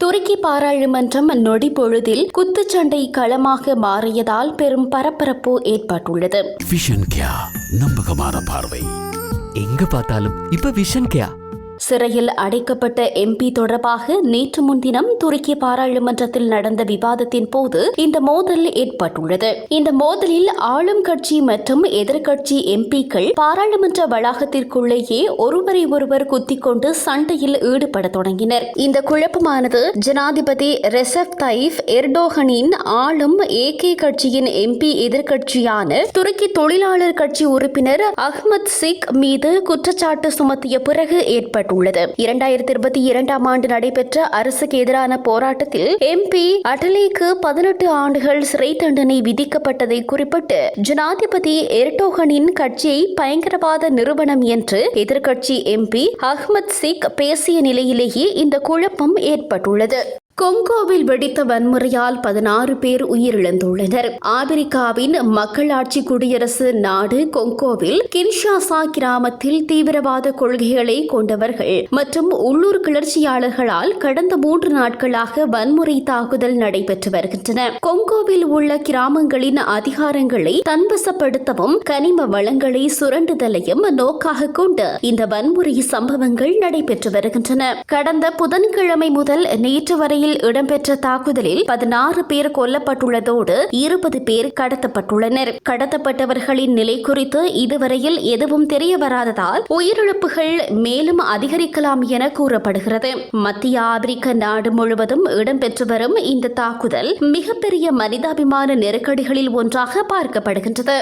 துருக்கி பாராளுமன்றம் நொடிப்பொழுதில் குத்துச்சண்டை களமாக மாறியதால் பெரும் பரபரப்பு ஏற்பட்டுள்ளது. விஷன் கியா நம்பகமான பார்வை. எங்க பார்த்தாலும் இப்ப விஷன் கேயா சிறையில் அடைக்கப்பட்ட எம்பி தொடர்பாக நேற்று முன்தினம் துருக்கி பாராளுமன்றத்தில் நடந்த விவாதத்தின் போது இந்த மோதல் ஏற்பட்டுள்ளது. இந்த மோதலில் ஆளும் கட்சி மற்றும் எதிர்க்கட்சி எம்பிக்கள் பாராளுமன்ற வளாகத்திற்குள்ளேயே ஒருவரை ஒருவர் குத்திக்கொண்டு சண்டையில் ஈடுபட தொடங்கினர். இந்த குழப்பமானது ஜனாதிபதி ரெசப் தைஃப் எர்டோகனின் ஆளும் ஏகே கட்சியின் எம்பி எதிர்கட்சியான துருக்கி தொழிலாளர் கட்சி உறுப்பினர் அஹ்மத் சிக் மீது குற்றச்சாட்டு சுமத்திய பிறகு ஏற்பட்டுள்ளது இரண்டாயிரத்தி இருபத்தி இரண்டாம் ஆண்டு நடைபெற்ற அரசுக்கு எதிரான போராட்டத்தில் எம்பி அட்டலேக்கு பதினெட்டு ஆண்டுகள் சிறை தண்டனை விதிக்கப்பட்டதை குறிப்பிட்டு ஜனாதிபதி எர்டோகனின் கட்சியை பயங்கரவாத நிறுவனம் என்று எதிர்க்கட்சி எம்பி அஹ்மத் சிக் பேசிய நிலையிலேயே இந்த குழப்பம் ஏற்பட்டுள்ளது. கொங்கோவில் வெடித்த வன்முறையால் பதினாறு பேர் உயிரிழந்துள்ளனர். ஆப்பிரிக்காவின் மக்களாட்சி குடியரசு நாடு கொங்கோவில் கின்ஷாசா கிராமத்தில் தீவிரவாத கொள்கைகளை கொண்டவர்கள் மற்றும் உள்ளூர் கிளர்ச்சியாளர்களால் கடந்த மூன்று நாட்களாக வன்முறை தாக்குதல் நடைபெற்று வருகின்றன. கொங்கோவில் உள்ள கிராமங்களின் அதிகாரங்களை தன்வசப்படுத்தவும் கனிம வளங்களை சுரண்டுதலையும் நோக்காக கொண்டு இந்த வன்முறை சம்பவங்கள் நடைபெற்று வருகின்றன. கடந்த புதன்கிழமை முதல் நேற்று வரையில் இடம்பெற்ற தாக்குதலில் பதினாறு பேர் கொல்லப்பட்டுள்ளதோடு இருபது பேர் கடத்தப்பட்டுள்ளனர். கடத்தப்பட்டவர்களின் நிலை குறித்து இதுவரையில் எதுவும் தெரிய வராததால் உயிரிழப்புகள் மேலும் அதிகரிக்கலாம் என கூறப்படுகிறது. மத்திய ஆப்பிரிக்க நாடு முழுவதும் இடம்பெற்று வரும் இந்த தாக்குதல் மிகப்பெரிய மனிதாபிமான நெருக்கடிகளில் ஒன்றாக பார்க்கப்படுகின்றது.